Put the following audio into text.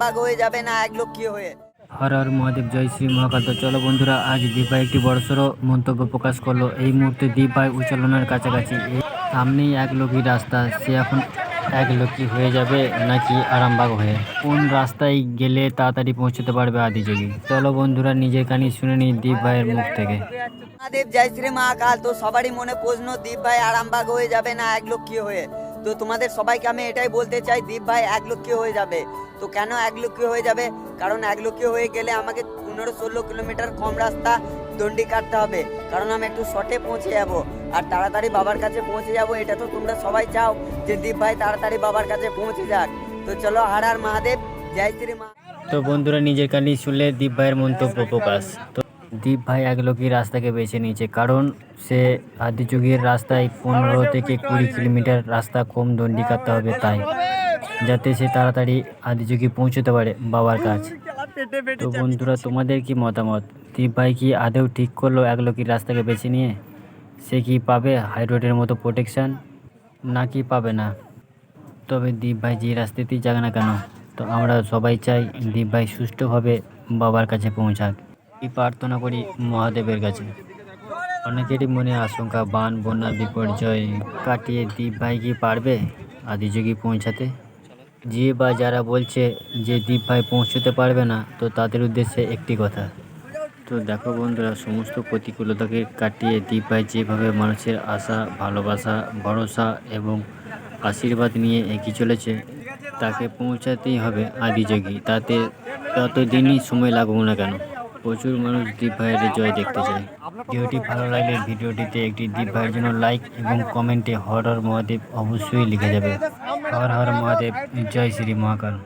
আরামবাগ হয়ে যাবে না এক লক্ষ্মী হয়ে। হর হর মহাদেব জয় শ্রী মহাকাল তো চলো বন্ধুরা আজ দীপাই একটি বড়সড় মন্তব্য প্রকাশ করল। এই মুহূর্তে দীপাই উচ্চালনের কাছাকাছি। সামনেই এক লোকই রাস্তা সে এখন এক লোকই হয়ে যাবে নাকি আরামবাগ হয়ে? কোন রাস্তায় গেলে তাড়াতাড়ি পৌঁছতে পারবে আদিযোগী? চলো বন্ধুরা নিজের কানি শুনে নিই দীপ ভাইয়ের মুখ থেকে। মহাদেব জয় শ্রী মহাকাল। তো সবারই মনে প্রশ্ন দীপ ভাই আরামবাগ হয়ে যাবে না এক লক্ষ্মী হয়ে? তো তোমাদের সবাইকে আমি এটাই বলতে চাই, দীপ ভাই, এক লক্ষ্মী হয়ে যাবে। তো কেন এক লক্ষ্মী হয়ে যাবে? কারণ এক লক্ষ্মী হয়ে গেলে আমাকে পনেরো ষোলো কিলোমিটার কম রাস্তা দণ্ডি কাটতে হবে। কারণ আমি একটু শর্টে পৌঁছে যাব। আর তাড়াতাড়ি বাবার কাছে পৌঁছে যাব, এটা তো তোমরা সবাই চাও যে দীপ ভাই তাড়াতাড়ি বাবার কাছে পৌঁছে যাক। তো চলো, হার আর মহাদেব, জয় শ্রী মা তো বন্ধুরা, নিজের কানি শুনলে দীপ ভাইয়ের মন্তব্য প্রকাশ। তো দীপ ভাই লোকই রাস্তাকে বেছে নিয়েছে, কারণ সে আদিযুগের রাস্তায় পনেরো থেকে কুড়ি কিলোমিটার রাস্তা কম দণ্ডি কাটতে হবে তাই, যাতে সে তাড়াতাড়ি আদিযুগে পৌঁছতে পারে বাবার কাছ। তো বন্ধুরা, তোমাদের কি মতামত? দীপ ভাই কি আদেও ঠিক করল এক লোকের রাস্তাকে বেছে নিয়ে? সে কি পাবে হাই রোডের মতো প্রোটেকশন? নাকি পাবে না? তবে দীপ ভাই যে রাস্তাতেই যাক না কেন, তো আমরা সবাই চাই দীপ ভাই সুষ্ঠুভাবে বাবার কাছে পৌঁছাক। এই প্রার্থনা করি মহাদেবের কাছে। অনেকেরই মনে আশঙ্কা, বান, বন্যা, বিপর্যয় কাটিয়ে দীপ ভাই কি পারবে আদিযোগী পৌঁছাতে? যে বা যারা বলছে যে দীপ ভাই পৌঁছতে পারবে না, তো তাদের উদ্দেশ্যে একটি কথা। তো দেখো বন্ধুরা, সমস্ত প্রতিকূলতাকে কাটিয়ে দীপ ভাই যেভাবে মানুষের আশা, ভালোবাসা, ভরসা এবং আশীর্বাদ নিয়ে এগিয়ে চলেছে, তাকে পৌঁছাতেই হবে আদিযোগী। তাতে ততদিনই সময় লাগুক না কেন। প্রচুর মানুষ দীপ ভাইয়ের জয় দেখতে চায়। ভিডিওটি ভালো লাগলে ভিডিওটিতে একটি দীপ ভাইয়ের জন্য লাইক এবং কমেন্টে হর হর মহাদেব অবশ্যই লিখে যাবে। হর হর মহাদেব, জয় শ্রী মহাকাল।